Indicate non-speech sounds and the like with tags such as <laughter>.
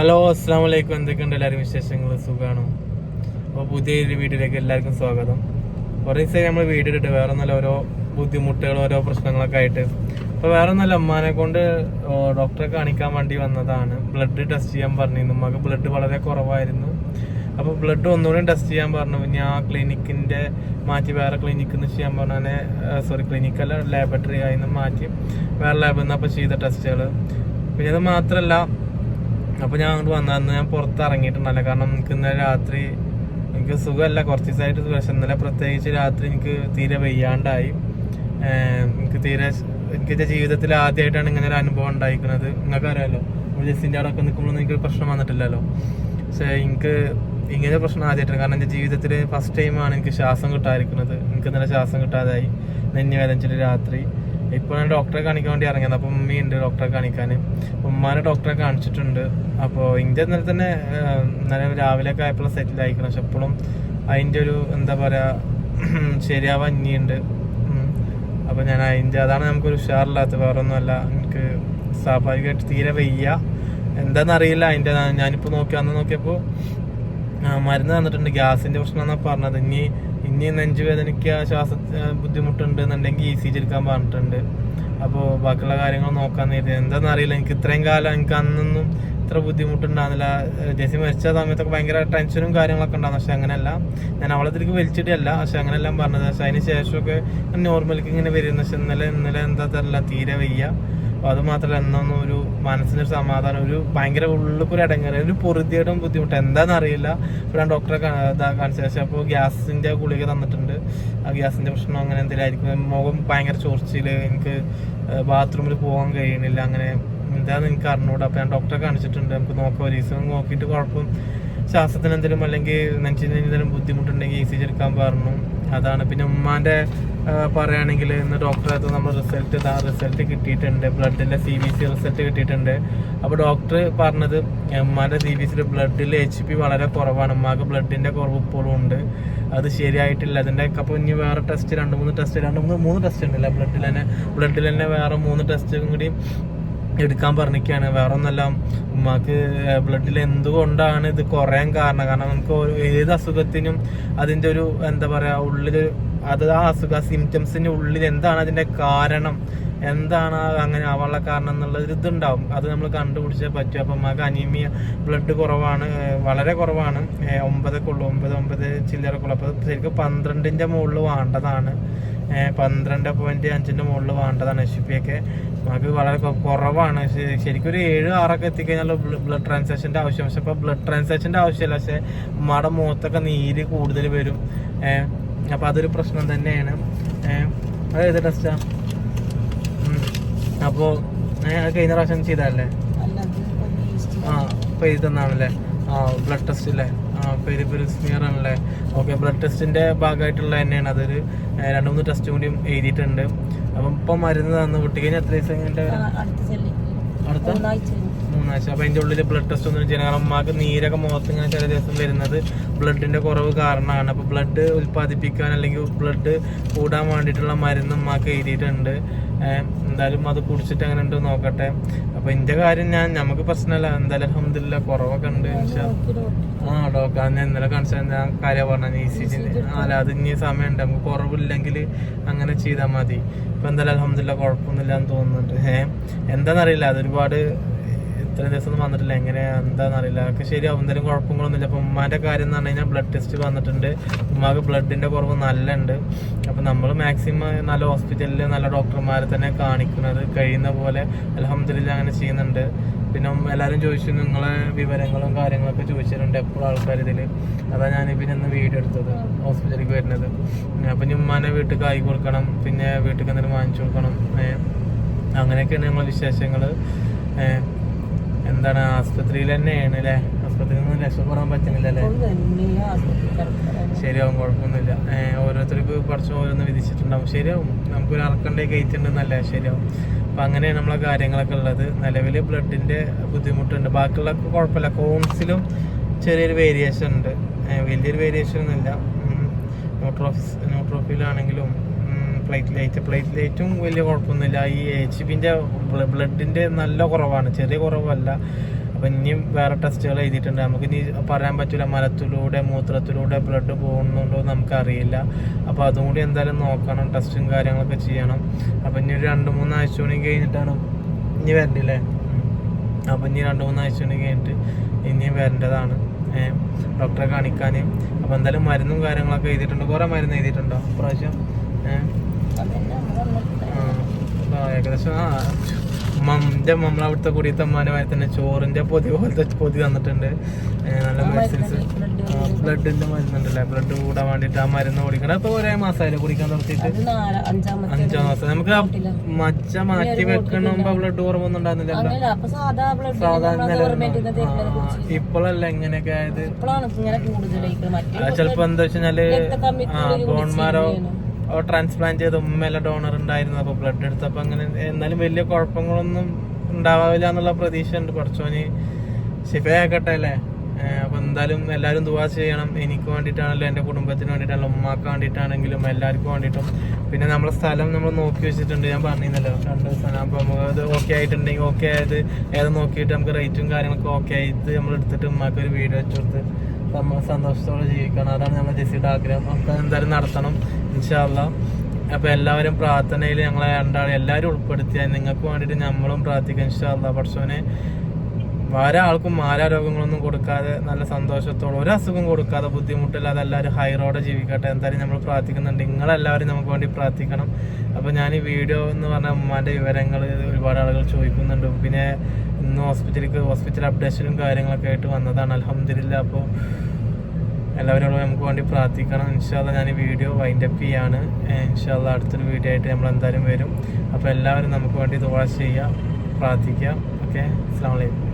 Hello അസ്സാം വലൈക്കും എന്തൊക്കെയുണ്ട് എല്ലാവരും വിശേഷങ്ങൾ? സുഖമാണോ അപ്പോൾ പുതിയൊരു വീട്ടിലേക്ക് എല്ലാവർക്കും സ്വാഗതം. കുറേ ദിവസമായി നമ്മൾ വീട്ടിലിട്ട് വേറെ നല്ല ഓരോ ബുദ്ധിമുട്ടുകൾ ഓരോ പ്രശ്നങ്ങളൊക്കെ ആയിട്ട്. അപ്പോൾ വേറെ നല്ല അമ്മാനെ കൊണ്ട് ഡോക്ടറെ കാണിക്കാൻ വേണ്ടി വന്നതാണ്. ബ്ലഡ് ടെസ്റ്റ് ചെയ്യാൻ പറഞ്ഞിരുന്നു. നമുക്ക് ബ്ലഡ് വളരെ കുറവായിരുന്നു. അപ്പോൾ ബ്ലഡ് ഒന്നുകൂടി ടെസ്റ്റ് ചെയ്യാൻ പറഞ്ഞു. പിന്നെ ആ ക്ലിനിക്കിന്റെ മാറ്റി വേറെ ക്ലിനിക്കിൽ നിന്ന് ചെയ്യാൻ പറഞ്ഞു. സോറി ക്ലിനിക്കല്ല ലാബറട്ടറി ആയി നിന്ന് മാറ്റി വേറെ ലാബിൽ നിന്ന് അപ്പോൾ ചെയ്ത ടെസ്റ്റുകൾ പിന്നെ അത് മാത്രമല്ല അപ്പൊ ഞാൻ അങ്ങോട്ട് വന്നാന്ന് ഞാൻ പുറത്ത് ഇറങ്ങിയിട്ടുണ്ടല്ലോ കാരണം എനിക്ക് ഇന്നലെ രാത്രി എനിക്ക് സുഖമല്ല കുറച്ച് ദിവസമായിട്ട് പക്ഷെ ഇന്നലെ പ്രത്യേകിച്ച് രാത്രി എനിക്ക് തീരെ വയ്യാണ്ടായി. എനിക്ക് തീരെ എനിക്ക് എന്റെ ജീവിതത്തിൽ ആദ്യമായിട്ടാണ് ഇങ്ങനെ ഒരു അനുഭവം ഉണ്ടായിരിക്കുന്നത്. നിങ്ങൾക്ക് അറിയാലോ ജസ്സിന്റെ അവിടെ ഒക്കെ നിൽക്കുമ്പോൾ എനിക്ക് പ്രശ്നം വന്നിട്ടില്ലല്ലോ. പക്ഷെ എനിക്ക് ഇങ്ങനെ പ്രശ്നം ആദ്യമായിട്ടാണ്. കാരണം എന്റെ ജീവിതത്തിൽ ഫസ്റ്റ് ടൈമാണ് എനിക്ക് ശ്വാസം കിട്ടാതിരിക്കുന്നത്. എനിക്ക് ഇന്നലെ ശ്വാസം കിട്ടാതായി. നെഞ്ഞ് വേദനിച്ചിട്ട് രാത്രി. ഇപ്പോൾ ഞാൻ ഡോക്ടറെ കാണിക്കാൻ വേണ്ടി ഇറങ്ങിയത്. അപ്പം ഉമ്മയുണ്ട് ഡോക്ടറെ കാണിക്കാൻ. ഉമ്മാനെ ഡോക്ടറെ കാണിച്ചിട്ടുണ്ട്. അപ്പോൾ ഇന്ത്യ ഇന്നലെ തന്നെ നല്ല ഇന്നലെ രാവിലെ ഒക്കെ ആയപ്പോൾ സെറ്റിൽ ആയിക്കണം പക്ഷെ എപ്പോഴും അതിന്റെ ഒരു എന്താ പറയുക <clears throat> ശരിയാവാൻ ഇനിയുണ്ട്. അപ്പോൾ ഞാൻ അതിന്റെ അതാണ് നമുക്കൊരു ഉഷാറില്ലാത്ത വേറെ ഒന്നുമല്ല എനിക്ക് സ്വാഭാവികമായിട്ട് തീരെ വയ്യ. എന്താണെന്നറിയില്ല അതിന്റെ ഞാനിപ്പോൾ നോക്കി അന്ന് നോക്കിയപ്പോൾ മരുന്ന് തന്നിട്ടുണ്ട്. ഗ്യാസിന്റെ പ്രശ്നം എന്നാ പറഞ്ഞത്. ഇനി ഇനി നെഞ്ചുവേദനയ്ക്ക് ശ്വാസ ബുദ്ധിമുട്ടുണ്ട് എന്നുണ്ടെങ്കിൽ ഇ സി ജി എടുക്കാൻ പറഞ്ഞിട്ടുണ്ട്. അപ്പോൾ ബാക്കിയുള്ള കാര്യങ്ങൾ നോക്കാൻ നേരിട്ട് എന്താണെന്ന് അറിയില്ല എനിക്ക് ഇത്രയും കാലം എനിക്ക് അന്നൊന്നും ഇത്ര ബുദ്ധിമുട്ടുണ്ടാകുന്നില്ല ജെസി മരിച്ച സമയത്തൊക്കെ ഭയങ്കര ടെൻഷനും കാര്യങ്ങളൊക്കെ ഉണ്ടാകും പക്ഷെ അങ്ങനെയല്ല. ഞാൻ അവളെ തിരിക്ക് വലിച്ചിട്ടല്ല പക്ഷെ അങ്ങനെയെല്ലാം പറഞ്ഞത്. പക്ഷെ അതിന് ശേഷമൊക്കെ നോർമലിക്ക് ഇങ്ങനെ വരുന്ന. പക്ഷെ ഇന്നലെ ഇന്നലെ എന്താ തരില്ല തീരെ വയ്യ. അത് മാത്രല്ല എന്നൊന്നും ഒരു മനസ്സിനൊരു സമാധാനം ഒരു ഭയങ്കര ഉള്ളിലൊരു അടങ്ങറ ഒരു പൊറുതിയുടെ ബുദ്ധിമുട്ട്. എന്താണെന്ന് അറിയില്ല ഇപ്പോൾ ഡോക്ടറെ കാണിച്ച ശേഷം അപ്പോൾ ഗ്യാസിന്റെ ഗുളിക തന്നിട്ടുണ്ട്. ആ ഗ്യാസിന്റെ പ്രശ്നം അങ്ങനെ എന്തെങ്കിലും ആയിരിക്കും. മുഖം ഭയങ്കര ചോർച്ചയിൽ എനിക്ക് ബാത്റൂമിൽ പോകാൻ കഴിയണില്ല അങ്ങനെ എന്താന്ന് എനിക്ക് അറിഞ്ഞൂടാ. അപ്പൊ ഞാൻ ഡോക്ടറെ കാണിച്ചിട്ടുണ്ട്. നമുക്ക് നോക്കാം. ഒരു ദിവസം നോക്കിയിട്ട് കുഴപ്പം ശ്വാസത്തിന് എന്തെങ്കിലും അല്ലെങ്കിൽ നെഞ്ചിന് എന്തെങ്കിലും ബുദ്ധിമുട്ടുണ്ടെങ്കിൽ ഇ സി ജി എടുക്കാൻ പറഞ്ഞു. അതാണ്. പിന്നെ ഉമ്മാന്റെ ആ, പറയുകയാണെങ്കിൽ ഇന്ന് ഡോക്ടറെ നമ്മൾ റിസൾട്ട് ഇതാ റിസൾട്ട് കിട്ടിയിട്ടുണ്ട്. ബ്ലഡിന്റെ സി ബി സി റിസൾട്ട് കിട്ടിയിട്ടുണ്ട്. അപ്പോൾ ഡോക്ടർ പറഞ്ഞത് ഉമ്മാന്റെ സി ബി സിയിൽ ബ്ലഡിൽ എച്ച് പി വളരെ കുറവാണ്. ഉമ്മാക്ക് ബ്ലഡിന്റെ കുറവ് ഇപ്പോഴും ഉണ്ട്. അത് ശരിയായിട്ടില്ല. അതിന്റെ അപ്പോൾ ഇനി വേറെ ടെസ്റ്റ് രണ്ട് മൂന്ന് ടെസ്റ്റ് രണ്ട് മൂന്ന് മൂന്ന് ടെസ്റ്റ് ഉണ്ടല്ലോ ബ്ലഡിൽ തന്നെ. ബ്ലഡിൽ തന്നെ വേറെ മൂന്ന് ടെസ്റ്റും കൂടി എടുക്കാൻ പറഞ്ഞിരിക്കുകയാണ് വേറെ ഒന്നല്ല ഉമ്മാക്ക് ബ്ലഡിൽ എന്തുകൊണ്ടാണ് ഇത് കുറയാൻ കാരണം? കാരണം നമുക്ക് ഏത് അസുഖത്തിനും അതിന്റെ ഒരു എന്താ പറയുക ഉള്ളിൽ അത് ആ അസുഖ സിംറ്റംസിന്റെ ഉള്ളിൽ എന്താണ് അതിന്റെ കാരണം? എന്താണ് അങ്ങനെ ആവാനുള്ള കാരണം എന്നുള്ള ഒരു ഇതുണ്ടാവും. അത് നമ്മൾ കണ്ടുപിടിച്ചേ പറ്റും. അപ്പം ഉമ്മാക്ക് അനീമിയ ബ്ലഡ് കുറവാണ് വളരെ കുറവാണ്. ഒമ്പതൊക്കെ ഉള്ളൂ. ഒമ്പത് ഒമ്പത് ചില്ലറൊക്കെ ഉള്ളൂ. അപ്പോൾ ശരിക്കും പന്ത്രണ്ടിന്റെ മുകളിൽ വേണ്ടതാണ്. പന്ത്രണ്ട് പോയിന്റ് അഞ്ചിന്റെ മുകളിൽ വേണ്ടതാണ് എച്ച് പി ഒക്കെ നമുക്ക് വളരെ കുറവാണ്. ശരിക്കും ഒരു ഏഴ് ആറൊക്കെ എത്തിക്കഴിഞ്ഞാൽ ബ്ലഡ് ട്രാൻസാക്ഷന്റെ ആവശ്യം. പക്ഷെ ഇപ്പോൾ ബ്ലഡ് ട്രാൻസാക്ഷന്റെ ആവശ്യമില്ല. പക്ഷേ ഉമ്മയുടെ മുഖത്തൊക്കെ നീര് കൂടുതൽ വരും. അപ്പൊ അതൊരു പ്രശ്നം തന്നെയാണ്. ഏഹ് അത് ഏത് ടെസ്റ്റാ അപ്പോൾ അത് കഴിഞ്ഞ പ്രാവശ്യം ചെയ്തതല്ലേ? ആ ഇപ്പൊ തന്നാണല്ലേ? ആ ബ്ലഡ് ടെസ്റ്റ് അല്ലേ ആ പെരിപെരി സ്മിയർ ആണല്ലേ? ഓക്കെ ബ്ലഡ് ടെസ്റ്റിന്റെ ഭാഗമായിട്ടുള്ള തന്നെയാണ് അതൊരു രണ്ട് മൂന്ന് ടെസ്റ്റും കൂടിയും എഴുതിയിട്ടുണ്ട്. അപ്പം ഇപ്പൊ മരുന്ന് തന്നു. കുട്ടിക്ക് എത്ര ദിവസം കഴിഞ്ഞിട്ട് അടുത്ത മൂന്നാഴ്ച അപ്പം അതിന്റെ ഉള്ളിൽ ബ്ലഡ് ടെസ്റ്റ് ഒന്നും ചെയ്യണം കാരണം ഉമ്മാക്ക് നീരൊക്കെ മുഖത്ത് ഇങ്ങനെ ചില ദിവസം വരുന്നത് ബ്ലഡിന്റെ കുറവ് കാരണമാണ്. അപ്പോൾ ബ്ലഡ് ഉൽപ്പാദിപ്പിക്കാൻ അല്ലെങ്കിൽ ബ്ലഡ് കൂടാൻ വേണ്ടിയിട്ടുള്ള മരുന്ന് അമ്മയ്ക്ക് എഴുതിയിട്ടുണ്ട്. എന്തായാലും അത് കുടിച്ചിട്ട് അങ്ങനെ ഉണ്ടോ നോക്കട്ടെ. അപ്പോൾ ഇന്റെ കാര്യം ഞാൻ നമുക്ക് പ്രശ്നമല്ല എന്തായാലും അഹമ്മദില്ല കുറവൊക്കെ ഉണ്ട് ആ ഡോക്ടർ ഞാൻ ഇന്നലെ കാണിച്ച ഞാൻ കാര്യം പറഞ്ഞു ഇ സി ജി അല്ല അത് ഇനി സമയമുണ്ട്. നമുക്ക് കുറവില്ലെങ്കിൽ അങ്ങനെ ചെയ്താൽ മതി. ഇപ്പം എന്തായാലും അഹമ്മദില്ല കുഴപ്പമൊന്നുമില്ല എന്ന് തോന്നുന്നുണ്ട്. ഏഹ് എന്താണെന്നറിയില്ല അതൊരുപാട് ഇത്രയും ദിവസം ഒന്നും വന്നിട്ടില്ല. എങ്ങനെ എന്താണെന്ന് അറിയില്ല അതൊക്കെ ശരിയാവും. എന്തായാലും കുഴപ്പങ്ങളൊന്നുമില്ല. അപ്പം ഉമ്മാന്റെ കാര്യം എന്ന് പറഞ്ഞു കഴിഞ്ഞാൽ ബ്ലഡ് ടെസ്റ്റ് വന്നിട്ടുണ്ട്. ഉമ്മാക്ക് ബ്ലഡിന്റെ കുറവ് നല്ല ഉണ്ട് അപ്പൊ നമ്മൾ മാക്സിമം നല്ല ഹോസ്പിറ്റലിൽ നല്ല ഡോക്ടർമാരെ തന്നെ കാണിക്കുന്നത് കഴിയുന്ന പോലെ അലഹമില്ല അങ്ങനെ ചെയ്യുന്നുണ്ട്. പിന്നെ എല്ലാവരും ചോദിച്ചു. നിങ്ങളെ വിവരങ്ങളും കാര്യങ്ങളൊക്കെ ചോദിച്ചിട്ടുണ്ട് എപ്പോഴും ആൾക്കാർ ഇതിൽ അതാ ഞാൻ പിന്നെ ഇന്ന് വീഡിയോ എടുത്തത്. ഹോസ്പിറ്റലിലേക്ക് വരുന്നത്. അപ്പം ഇനി ഉമ്മാനെ വീട്ടിൽ കായി കൊടുക്കണം. പിന്നെ വീട്ടിൽ എന്തെങ്കിലും വാങ്ങിച്ചു കൊടുക്കണം. അങ്ങനെയൊക്കെയാണ് ഞങ്ങളെ വിശേഷങ്ങൾ എന്താണ് ആസ്പത്രിയിൽ തന്നെയാണ് അല്ലേ? ആസ്പത്രിയിൽ നിന്ന് രക്ഷപ്പെടാൻ പറ്റുന്നില്ല അല്ലേ ശരിയാവും കുഴപ്പമൊന്നുമില്ല. ഓരോരുത്തർക്ക് കുറച്ച് ഓരോന്ന് വിധിച്ചിട്ടുണ്ടാവും. ശരിയാവും. നമുക്ക് നമുക്കൊരു അറക്കണ്ടേ കഴിച്ചിട്ടുണ്ടെന്നല്ല ശരിയാവും. അപ്പം അങ്ങനെയാണ് നമ്മളെ കാര്യങ്ങളൊക്കെ ഉള്ളത്. നിലവിൽ ബ്ലഡിന്റെ ബുദ്ധിമുട്ടുണ്ട്. ബാക്കിയുള്ള കുഴപ്പമില്ല. കോൺസിലും ചെറിയൊരു വേരിയേഷൻ ഉണ്ട്. വലിയൊരു വേരിയേഷൻ ഒന്നുമില്ല. ന്യൂട്രോഫിസ് ന്യൂട്രോഫിലാണെങ്കിലും പ്ലേറ്റ് ലൈറ്റും വലിയ കുഴപ്പമൊന്നുമില്ല. ഈ എച്ച് പിന്റെ ബ്ലഡിന്റെ നല്ല കുറവാണ്. ചെറിയ കുറവല്ല. അപ്പം ഇനിയും വേറെ ടെസ്റ്റുകൾ എഴുതിയിട്ടുണ്ട്. നമുക്ക് ഇനി പറയാൻ പറ്റില്ല മലത്തിലൂടെ മൂത്രത്തിലൂടെ ബ്ലഡ് പോകുന്നുണ്ടോ നമുക്കറിയില്ല. അപ്പോൾ അതും കൂടി എന്തായാലും നോക്കണം. ടെസ്റ്റും കാര്യങ്ങളൊക്കെ ചെയ്യണം. അപ്പം ഇനി ഒരു രണ്ട് മൂന്ന് ആഴ്ച കൂടി കഴിഞ്ഞിട്ടാണ് ഇനി വരണ്ടില്ലേ അപ്പം ഇനി രണ്ട് മൂന്ന് ആഴ്ച കൂടി കഴിഞ്ഞിട്ട് ഇനിയും വരേണ്ടതാണ്. ഡോക്ടറെ കാണിക്കാൻ അപ്പോൾ എന്തായാലും മരുന്നും കാര്യങ്ങളൊക്കെ എഴുതിയിട്ടുണ്ട്. കുറേ മരുന്ന് എഴുതിയിട്ടുണ്ടോ? പ്രാവശ്യം ഏഹ് ഏകദേശം ആ മമ്മന്റെ നമ്മളെ അവിടുത്തെ മാതിരി തന്നെ ചോറിന്റെ പൊതി പോലത്തെ പൊതി തന്നിട്ടുണ്ട്. നല്ല മെഡിസിൻസ് ബ്ലഡിന്റെ മരുന്നുണ്ടല്ലേ? ബ്ലഡ് കൂടാൻ വേണ്ടിട്ട് ആ മരുന്ന് കുടിക്കണം. അപ്പൊ ഒരേ മാസമായില്ലേ കുടിക്കാൻ നിർത്തിയിട്ട് അഞ്ചാം മാസം. നമുക്ക് മച്ച മാറ്റി വെക്കണമ്പോ ബ്ലഡ് കുറവൊന്നും ഉണ്ടാകുന്നില്ലല്ലോ അങ്ങനെയല്ല സാധാ ബ്ലഡ് സാധാരണ ഇപ്പോഴല്ല എങ്ങനെയൊക്കെ ആയത്? ഇപ്പോഴാണ് ഇങ്ങനെ കൂടുതലായിരിക്കുന്നത് മറ്റേ അത് ചിലപ്പോ എന്താ വെച്ചാൽ ആ ബോൺമാരോ. ട്രാൻസ്പ്ലാന്റ് ചെയ്ത ഉമ്മയില ഡോണർ ഉണ്ടായിരുന്നു. അപ്പൊ ബ്ലഡ് എടുത്തപ്പോൾ അങ്ങനെ എന്നാലും വലിയ കുഴപ്പങ്ങളൊന്നും ഉണ്ടാവില്ല എന്നുള്ള പ്രതീക്ഷ ഉണ്ട് കുറച്ചോന് ശിഫയാക്കട്ടെ അല്ലേ? അപ്പൊ എന്തായാലും എല്ലാവരും ദുവാ ചെയ്യണം. എനിക്ക് വേണ്ടിയിട്ടാണല്ലോ എന്റെ കുടുംബത്തിന് വേണ്ടിയിട്ടാണല്ലോ ഉമ്മാക്ക് വേണ്ടിയിട്ടാണെങ്കിലും എല്ലാവർക്കും വേണ്ടിയിട്ടും. പിന്നെ നമ്മളെ സ്ഥലം നമ്മൾ നോക്കി വെച്ചിട്ടുണ്ട്. ഞാൻ പറഞ്ഞിരുന്നല്ലോ രണ്ട് ദിവസം അപ്പോൾ നമുക്ക് അത് ഓക്കെ ആയിട്ടുണ്ടെങ്കിൽ ഓക്കെ ആയത് ഏത് നോക്കിയിട്ട് നമുക്ക് റേറ്റും കാര്യങ്ങളൊക്കെ ഓക്കെ ആയിട്ട് നമ്മൾ എടുത്തിട്ട് ഉമ്മാക്ക് ഒരു വീട് വെച്ചു കൊടുത്ത് നമ്മൾ സന്തോഷത്തോടെ ജീവിക്കണം. അതാണ് നമ്മൾ ജെസ്സിയുടെ ആഗ്രഹം. നമുക്ക് എന്തായാലും നടത്തണം. ഇൻഷാല്ല അപ്പൊ എല്ലാവരും പ്രാർത്ഥനയിൽ ഞങ്ങളെ രണ്ടാളും എല്ലാവരും ഉൾപ്പെടുത്തിയ നിങ്ങൾക്ക് വേണ്ടിയിട്ട് നമ്മളും പ്രാർത്ഥിക്കാം ഇൻഷാല്ല പക്ഷവനെ വേറെ ആൾക്കും മാരാരോഗങ്ങളൊന്നും കൊടുക്കാതെ നല്ല സന്തോഷത്തോടെ ഒരു അസുഖം കൊടുക്കാതെ ബുദ്ധിമുട്ടില്ലാതെ എല്ലാവരും ഹൈറോടെ ജീവിക്കട്ടെ. എന്തായാലും നമ്മൾ പ്രാർത്ഥിക്കുന്നുണ്ട്. നിങ്ങളെല്ലാവരും നമുക്ക് വേണ്ടി പ്രാർത്ഥിക്കണം. അപ്പോൾ ഞാൻ ഈ വീഡിയോ എന്ന് പറഞ്ഞ ഉമ്മാന്റെ വിവരങ്ങൾ ഒരുപാട് ആളുകൾ ചോദിക്കുന്നുണ്ട്. പിന്നെ ഇന്ന് ഹോസ്പിറ്റലിലേക്ക് ഹോസ്പിറ്റൽ അപ്ഡേഷനും കാര്യങ്ങളൊക്കെ ആയിട്ട് വന്നതാണ്. അലഹമില്ല അപ്പോൾ എല്ലാവരോടും നമുക്ക് വേണ്ടി പ്രാർത്ഥിക്കണം. ഇൻഷാല്ല ഞാൻ ഈ വീഡിയോ വൈൻഡ് അപ്പ് ചെയ്യാണ്. ഇൻഷാല്ല അടുത്തൊരു വീഡിയോ ആയിട്ട് നമ്മൾ എന്തായാലും വരും. അപ്പോൾ എല്ലാവരും നമുക്ക് വേണ്ടി ദുവാ ചെയ്യുക പ്രാർത്ഥിക്കുക. ഓക്കെ? അസ്സാം വലൈക്കും